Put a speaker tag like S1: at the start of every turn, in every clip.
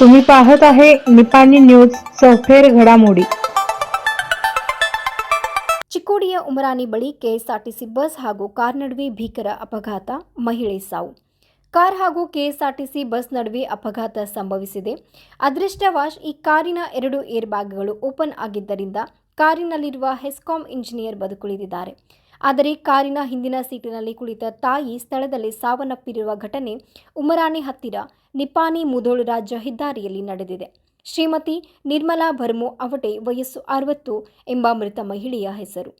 S1: तुम्ही पाहत आहे निपाणी न्यूज सफेर घडामोडी
S2: ಚಿಕ್ಕೋಡಿಯ ಉಮರಾನಿ ಬಳಿ ಕೆಎಸ್ಆರ್ಟಿಸಿ ಬಸ್ ಹಾಗೂ ಕಾರ್ ನಡುವೆ ಭೀಕರ ಅಪಘಾತ ಮಹಿಳೆ ಸಾವು ಕಾರ್ ಹಾಗೂ ಕೆಎಸ್ಆರ್ಟಿಸಿ ಬಸ್ ನಡುವೆ ಅಪಘಾತ ಸಂಭವಿಸಿದೆ ಅದೃಷ್ಟವಾಶ್ ಈ ಕಾರಿನ ಎರಡು ಏರ್ ಬ್ಯಾಗ್ಗಳು ಓಪನ್ ಆಗಿದ್ದರಿಂದ ಕಾರಿನಲ್ಲಿರುವ ಹೆಸ್ಕಾಂ ಇಂಜಿನಿಯರ್ ಬದುಕುಳಿದಿದ್ದಾರೆ ಆದರೆ ಕಾರಿನ ಹಿಂದಿನ ಸೀಟಿನಲ್ಲಿ ಕುಳಿತ ತಾಯಿ ಸ್ಥಳದಲ್ಲಿ ಸಾವನ್ನಪ್ಪಿರುವ ಘಟನೆ ಉಮರಾಣಿ ಹತ್ತಿರ ನಿಪಾನಿ ಮುಧೋಳು ರಾಜ್ಯ ಹೆದ್ದಾರಿಯಲ್ಲಿ ನಡೆದಿದೆ. ಶ್ರೀಮತಿ ನಿರ್ಮಲಾ ಭರ್ಮು ಅವಟೆ ವಯಸ್ಸು ಅರವತ್ತು ಎಂಬ ಮೃತ ಮಹಿಳೆಯ ಹೆಸರು.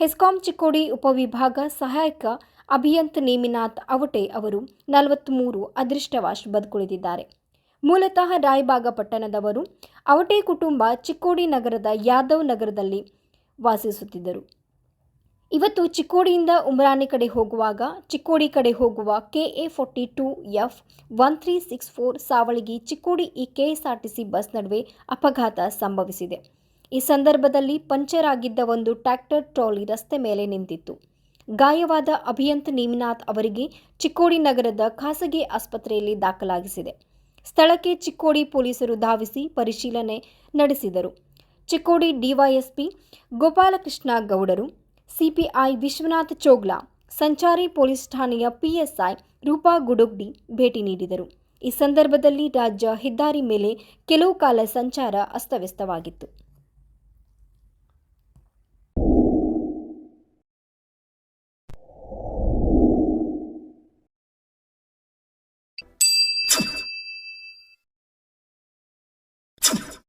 S2: ಹೆಸ್ಕಾಂ ಚಿಕ್ಕೋಡಿ ಉಪವಿಭಾಗ ಸಹಾಯಕ ಅಭಿಯಂತ ನೇಮಿನಾಥ್ ಅವಟೆ ಅವರು ನಲವತ್ತ್ಮೂರು ಅದೃಷ್ಟವಾಶ್ ಬದುಕುಳಿದಿದ್ದಾರೆ. ಮೂಲತಃ ರಾಯಬಾಗ ಪಟ್ಟಣದವರು ಅವಟೆ ಕುಟುಂಬ ಚಿಕ್ಕೋಡಿ ನಗರದ ಯಾದವ್ ನಗರದಲ್ಲಿ ವಾಸಿಸುತ್ತಿದ್ದರು. ಇವತ್ತು ಚಿಕ್ಕೋಡಿಯಿಂದ ಉಮರಾನಿ ಕಡೆ ಹೋಗುವಾಗ, ಚಿಕ್ಕೋಡಿ ಕಡೆ ಹೋಗುವ K A forty two F one three six four Savalagi Chikkodi ಈ ಕೆಎಸ್ಆರ್ಟಿಸಿ ಬಸ್ ನಡುವೆ ಅಪಘಾತ ಸಂಭವಿಸಿದೆ. ಈ ಸಂದರ್ಭದಲ್ಲಿ ಪಂಚರ್ ಆಗಿದ್ದ ಒಂದು ಟ್ರ್ಯಾಕ್ಟರ್ ಟ್ರಾಲಿ ರಸ್ತೆ ಮೇಲೆ ನಿಂತಿತ್ತು. ಗಾಯವಾದ ಅಭಿಯಂತ್ ನೇಮಿನಾಥ್ ಅವರಿಗೆ ಚಿಕ್ಕೋಡಿ ನಗರದ ಖಾಸಗಿ ಆಸ್ಪತ್ರೆಯಲ್ಲಿ ದಾಖಲಾಗಿಸಿದೆ. ಸ್ಥಳಕ್ಕೆ ಚಿಕ್ಕೋಡಿ ಪೊಲೀಸರು ಧಾವಿಸಿ ಪರಿಶೀಲನೆ ನಡೆಸಿದರು. ಚಿಕ್ಕೋಡಿ ಡಿವೈಎಸ್ಪಿ ಗೋಪಾಲಕೃಷ್ಣ ಗೌಡರು ಸಿಪಿಐ ವಿಶ್ವನಾಥ್ ಚೋಗ್ಲಾ, ಸಂಚಾರಿ ಪೊಲೀಸ್ ಠಾಣೆಯ ಪಿಎಸ್ಐ ರೂಪಾ ಗುಡುಗ್ಡಿ ಭೇಟಿ ನೀಡಿದರು. ಈ ಸಂದರ್ಭದಲ್ಲಿ ರಾಜ್ಯ ಹೆದ್ದಾರಿ ಮೇಲೆ ಕೆಲವು ಕಾಲ ಸಂಚಾರ ಅಸ್ತವ್ಯಸ್ತವಾಗಿತ್ತು. you